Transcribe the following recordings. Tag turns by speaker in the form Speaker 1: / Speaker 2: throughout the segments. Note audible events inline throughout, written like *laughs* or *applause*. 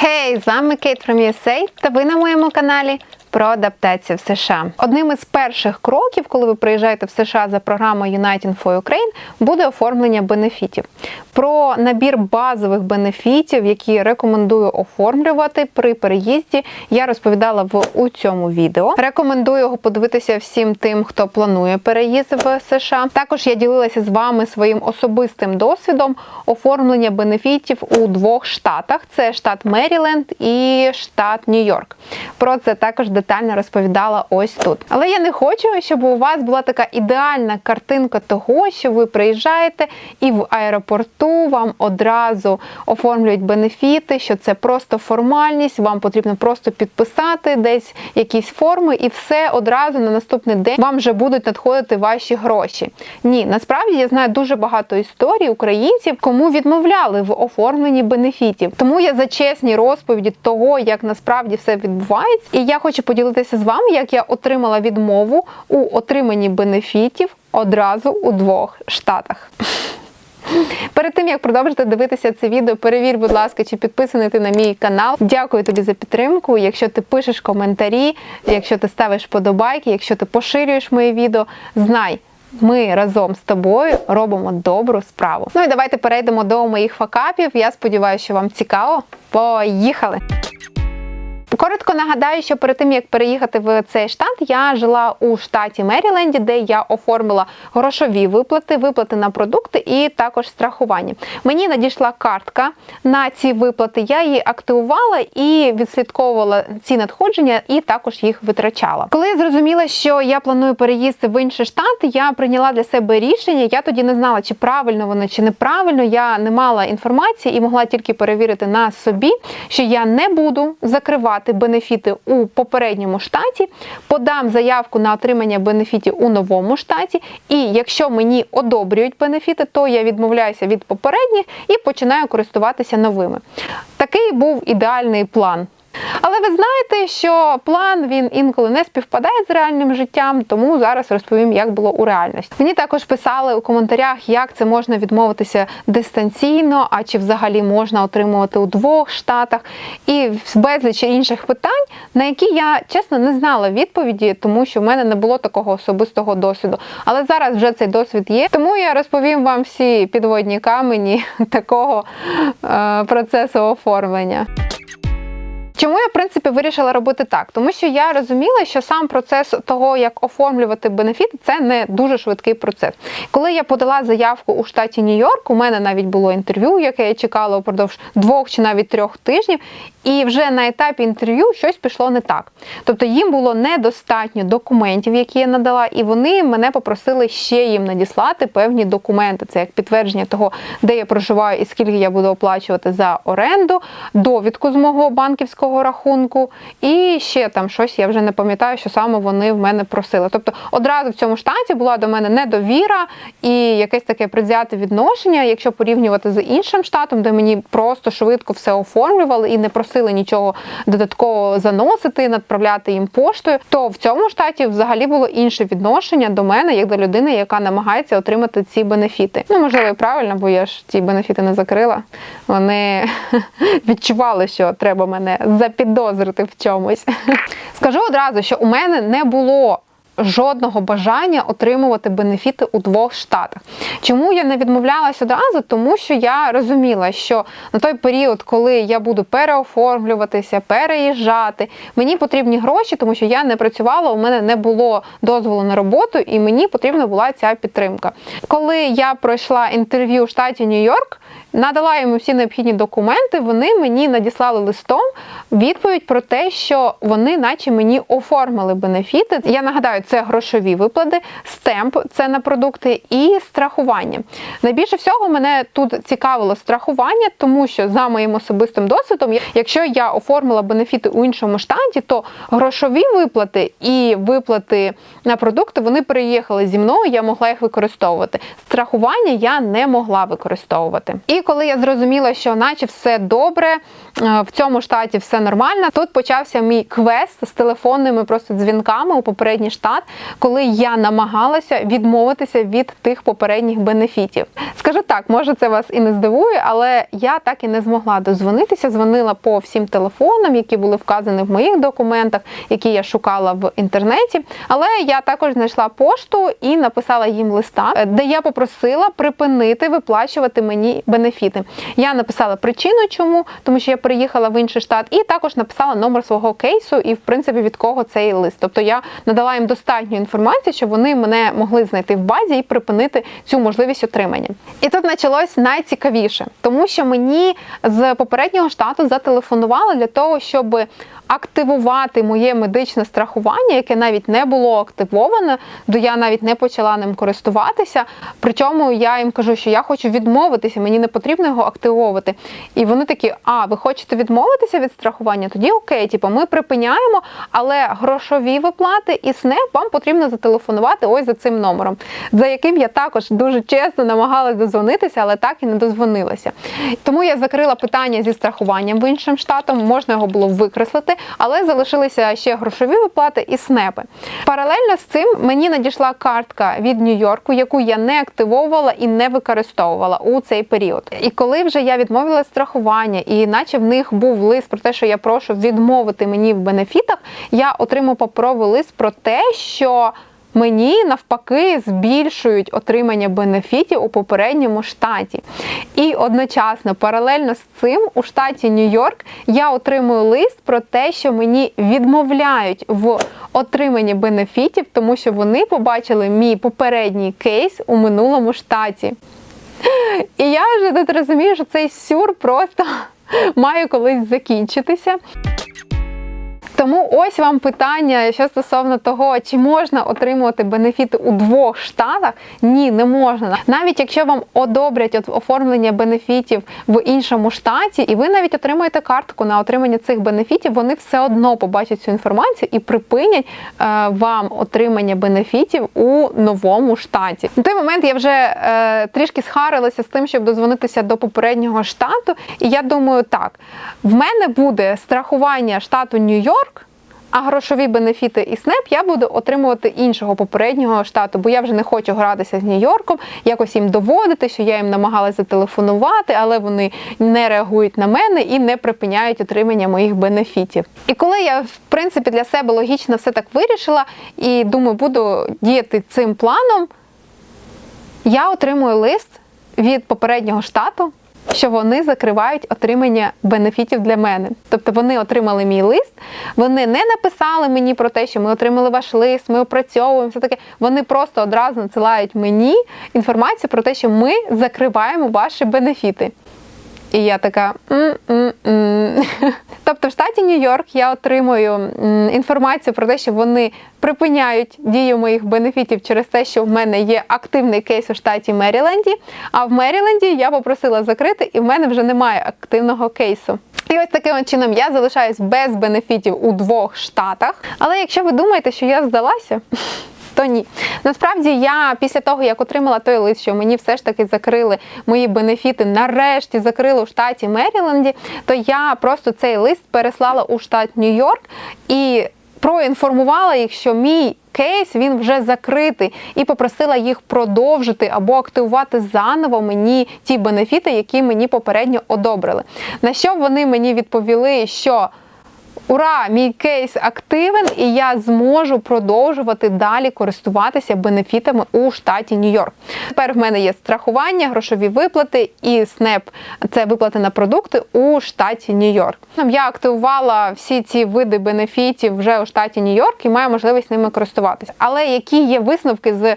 Speaker 1: Хей, з вами Кейт from USA та ви на моєму каналі про адаптацію в США. Одним із перших кроків, коли ви приїжджаєте в США за програмою United for Ukraine, буде оформлення бенефітів. Про набір базових бенефітів, які рекомендую оформлювати при переїзді, я розповідала в у цьому відео. Рекомендую його подивитися всім тим, хто планує переїзд в США. Також я ділилася з вами своїм особистим досвідом оформлення бенефітів у двох штатах: це штат Меріленд і штат Нью-Йорк. Про це також детально розповідала ось тут. Але я не хочу, щоб у вас була така ідеальна картинка того, що ви приїжджаєте і в аеропорту вам одразу оформлюють бенефіти, що це просто формальність, вам потрібно просто підписати десь якісь форми, і все одразу на наступний день вам вже будуть надходити ваші гроші. Ні, насправді я знаю дуже багато історій українців, кому відмовляли в оформленні бенефітів. Тому я за чесні розповіді того, як насправді все відбувається, і я хочу поділитися з вами, як я отримала відмову у отриманні бенефітів одразу у двох штатах. Перед тим як продовжити дивитися це відео, перевір, будь ласка, чи підписаний ти на мій канал. Дякую тобі за підтримку. Якщо ти пишеш коментарі, якщо ти ставиш подобайки, якщо ти поширюєш мої відео, знай. Ми разом з тобою робимо добру справу. Ну і давайте перейдемо до моїх факапів. Я сподіваюся, що вам цікаво. Поїхали! Коротко нагадаю, що перед тим як переїхати в цей штат, я жила у штаті Меріленді, де я оформила грошові виплати, виплати на продукти і також страхування. Мені надійшла картка на ці виплати. Я її активувала і відслідковувала ці надходження, і також їх витрачала. Коли я зрозуміла, що я планую переїсти в інший штат, я прийняла для себе рішення. Я тоді не знала, чи правильно воно, чи неправильно. Я не мала інформації і могла тільки перевірити на собі, що я не буду закривати бенефіти у попередньому штаті, подам заявку на отримання бенефітів у новому штаті, і якщо мені одобрюють бенефіти, то я відмовляюся від попередніх і починаю користуватися новими. Такий був ідеальний план. Але ви знаєте, що план він інколи не співпадає з реальним життям, тому зараз розповім, як було у реальності. Мені також писали у коментарях, як це можна відмовитися дистанційно, а чи взагалі можна отримувати у двох штатах, і безліч інших питань, на які я чесно не знала відповіді, тому що в мене не було такого особистого досвіду. Але зараз вже цей досвід є. Тому я розповім вам всі підводні камені *laughs* такого е, процесу оформлення. Чому я, в принципі, вирішила робити так? Тому що я розуміла, що сам процес того, як оформлювати бенефіти, це не дуже швидкий процес. Коли я подала заявку у штаті Нью-Йорк, у мене навіть було інтерв'ю, яке я чекала упродовж двох чи навіть трьох тижнів, і вже на етапі інтерв'ю щось пішло не так. Тобто їм було недостатньо документів, які я надала, і вони мене попросили ще їм надіслати певні документи. Це як підтвердження того, де я проживаю і скільки я буду оплачувати за оренду, довідку з мого банківського рахунку, і ще там щось, я вже не пам'ятаю, що саме вони в мене просили. Тобто одразу в цьому штаті була до мене недовіра і якесь таке предвзяте відношення, якщо порівнювати з іншим штатом, де мені просто швидко все оформлювали і не просили нічого додатково заносити, надправляти їм поштою, то в цьому штаті взагалі було інше відношення до мене, як до людини, яка намагається отримати ці бенефіти. Ну, можливо, і правильно, бо я ж ці бенефіти не закрила. Вони *laughs* відчували, що треба мене запідозрити в чомусь. *laughs* Скажу одразу, що у мене не було. Жодного бажання отримувати бенефіти у двох штатах. Чому я не відмовлялася одразу? Тому що я розуміла, що на той період, коли я буду переоформлюватися, переїжджати, мені потрібні гроші, тому що я не працювала, у мене не було дозволу на роботу, і мені потрібна була ця підтримка. Коли я пройшла інтерв'ю в штаті Нью-Йорк, надала йому всі необхідні документи, вони мені надіслали листом відповідь про те, що вони, наче мені оформили бенефіти. Я нагадаю, це грошові виплати, стемп це на продукти і страхування. Найбільше всього мене тут цікавило страхування, тому що за моїм особистим досвідом, якщо я оформила бенефіти у іншому штаті, то грошові виплати і виплати на продукти вони переїхали зі мною, я могла їх використовувати. Страхування я не могла використовувати. І І коли я зрозуміла, що наче все добре, е, в цьому штаті все нормально, тут почався мій квест з телефонними просто дзвінками у попередній штат, коли я намагалася відмовитися від тих попередніх бенефітів. Скажу так, може це вас і не здивує, але я так і не змогла дозвонитися. Дзвонила по всім телефонам, які були вказані в моїх документах, які я шукала в інтернеті. Але я також знайшла пошту і написала їм листа, е, де я попросила припинити виплачувати мені бенефіти. Я написала причину, чому, тому що я переїхала в інший штат, і також написала номер свого кейсу і, в принципі, від кого цей лист. Тобто я надала їм достатньо інформації, щоб вони мене могли знайти в базі і припинити цю можливість отримання. І тут почалось найцікавіше, тому що мені з попереднього штату зателефонували для того, щоб активувати моє медичне страхування, яке навіть не було активоване, до я навіть не почала ним користуватися. Причому я їм кажу, що я хочу відмовитися, мені не потрібно його активовувати. І вони такі: а, ви хочете відмовитися від страхування? Тоді окей, типу, ми припиняємо, але грошові виплати і СНЕП вам потрібно зателефонувати ось за цим номером, за яким я також дуже чесно намагалась дозвонитися, але так і не дозвонилася. Тому я закрила питання зі страхуванням в іншим штатом, можна його було викреслити, але залишилися ще грошові виплати і снепи. Паралельно з цим мені надійшла картка від Нью-Йорку, яку я не активовувала і не використовувала у цей період. І коли вже я відмовила страхування, і наче в них був лист про те, що я прошу відмовити мені в бенефітах, я отримав паперовий лист про те, що Мені навпаки збільшують отримання бенефітів у попередньому штаті. І одночасно, паралельно з цим, у штаті Нью-Йорк я отримую лист про те, що мені відмовляють в отриманні бенефітів, тому що вони побачили мій попередній кейс у минулому штаті. І я вже тут розумію, що цей сюр просто *laughs* має колись закінчитися. Тому ось вам питання, що стосовно того, чи можна отримувати бенефіти у двох штатах? Ні, не можна. Навіть якщо вам одобрять оформлення бенефітів в іншому штаті, і ви навіть отримаєте картку на отримання цих бенефітів, вони все одно побачать цю інформацію і припинять е, вам отримання бенефітів у новому штаті. На той момент я вже е, трішки схарилася з тим, щоб дозвонитися до попереднього штату. І я думаю, так, в мене буде страхування штату Нью-Йорк. А грошові бенефіти і СНЕП я буду отримувати іншого попереднього штату, бо я вже не хочу гратися з Нью-Йорком, якось їм доводити, що я їм намагалася зателефонувати, але вони не реагують на мене і не припиняють отримання моїх бенефітів. І коли я, в принципі, для себе логічно все так вирішила і думаю, буду діяти цим планом, я отримую лист від попереднього штату що вони закривають отримання бенефітів для мене. Тобто вони отримали мій лист, вони не написали мені про те, що ми отримали ваш лист, ми опрацьовуємо все таке. Вони просто одразу надсилають мені інформацію про те, що ми закриваємо ваші бенефіти. І я така. *laughs* Тобто в штаті Нью-Йорк я отримую інформацію про те, що вони припиняють дію моїх бенефітів через те, що в мене є активний кейс у штаті Меріленді. А в Меріленді я попросила закрити, і в мене вже немає активного кейсу. І ось таким чином я залишаюсь без бенефітів у двох штатах. Але якщо ви думаєте, що я здалася *laughs* то ні. Насправді я після того, як отримала той лист, що мені все ж таки закрили мої бенефіти, нарешті закрили у штаті Меріленді, то я просто цей лист переслала у штат Нью-Йорк і проінформувала їх, що мій кейс він вже закритий, і попросила їх продовжити або активувати заново мені ті бенефіти, які мені попередньо одобрили. На що вони мені відповіли, що Ура! Мій кейс активен, і я зможу продовжувати далі користуватися бенефітами у штаті Нью-Йорк. Тепер в мене є страхування, грошові виплати і СНЕП це виплати на продукти у штаті Нью-Йорк. Я активувала всі ці види бенефітів вже у штаті Нью-Йорк і маю можливість ними користуватися. Але які є висновки з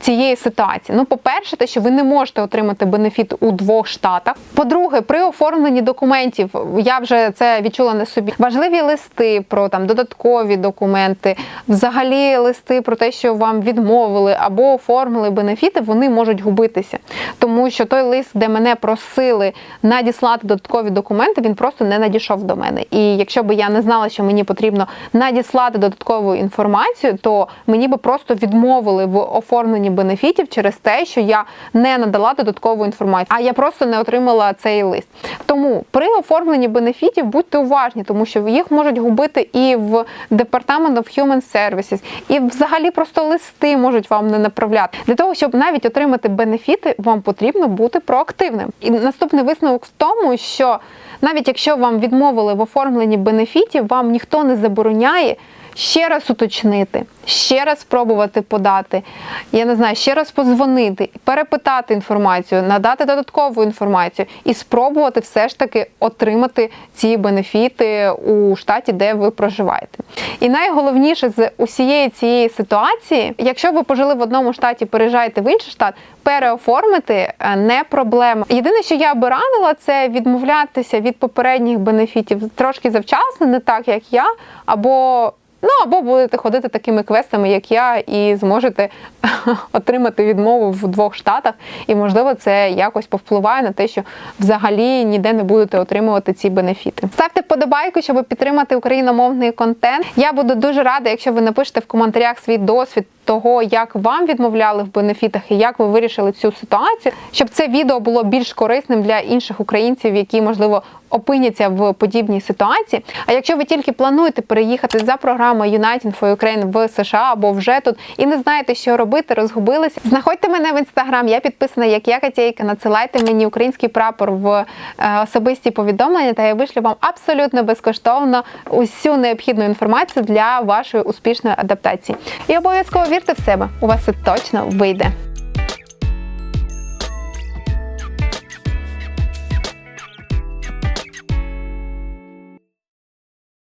Speaker 1: цієї ситуації? Ну, по-перше, те, що ви не можете отримати бенефіт у двох штатах. По-друге, при оформленні документів я вже це відчула на собі. Важливі листи про там додаткові документи, взагалі листи про те, що вам відмовили або оформили бенефіти, вони можуть губитися, тому що той лист, де мене просили надіслати додаткові документи, він просто не надійшов до мене. І якщо б я не знала, що мені потрібно надіслати додаткову інформацію, то мені би просто відмовили в оформленні оформленні бенефітів через те, що я не надала додаткову інформацію, а я просто не отримала цей лист. Тому при оформленні бенефітів будьте уважні, тому що їх можуть губити і в Department of Human Services, і взагалі просто листи можуть вам не направляти. Для того, щоб навіть отримати бенефіти, вам потрібно бути проактивним. І наступний висновок в тому, що навіть якщо вам відмовили в оформленні бенефітів, вам ніхто не забороняє ще раз уточнити, ще раз спробувати подати, я не знаю, ще раз позвонити, перепитати інформацію, надати додаткову інформацію і спробувати все ж таки отримати ці бенефіти у штаті, де ви проживаєте. І найголовніше з усієї цієї ситуації, якщо ви пожили в одному штаті, переїжджаєте в інший штат, переоформити е, не проблема. Єдине, що я би радила, це відмовлятися від попередніх бенефітів трошки завчасно, не так як я, або Ну, або будете ходити такими квестами, як я, і зможете *laughs* отримати відмову в двох штатах. І, можливо, це якось повпливає на те, що взагалі ніде не будете отримувати ці бенефіти. Ставте подобайку, щоб підтримати україномовний контент. Я буду дуже рада, якщо ви напишете в коментарях свій досвід. Того, як вам відмовляли в бенефітах і як ви вирішили цю ситуацію, щоб це відео було більш корисним для інших українців, які можливо опиняться в подібній ситуації. А якщо ви тільки плануєте переїхати за програмою United for Ukraine в США або вже тут і не знаєте, що робити, розгубилися, знаходьте мене в інстаграм. Я підписана як я Катєйка. Надсилайте мені український прапор в е, особисті повідомлення, та я вишлю вам абсолютно безкоштовно усю необхідну інформацію для вашої успішної адаптації. І обов'язково вірте в себе. У вас це точно вийде.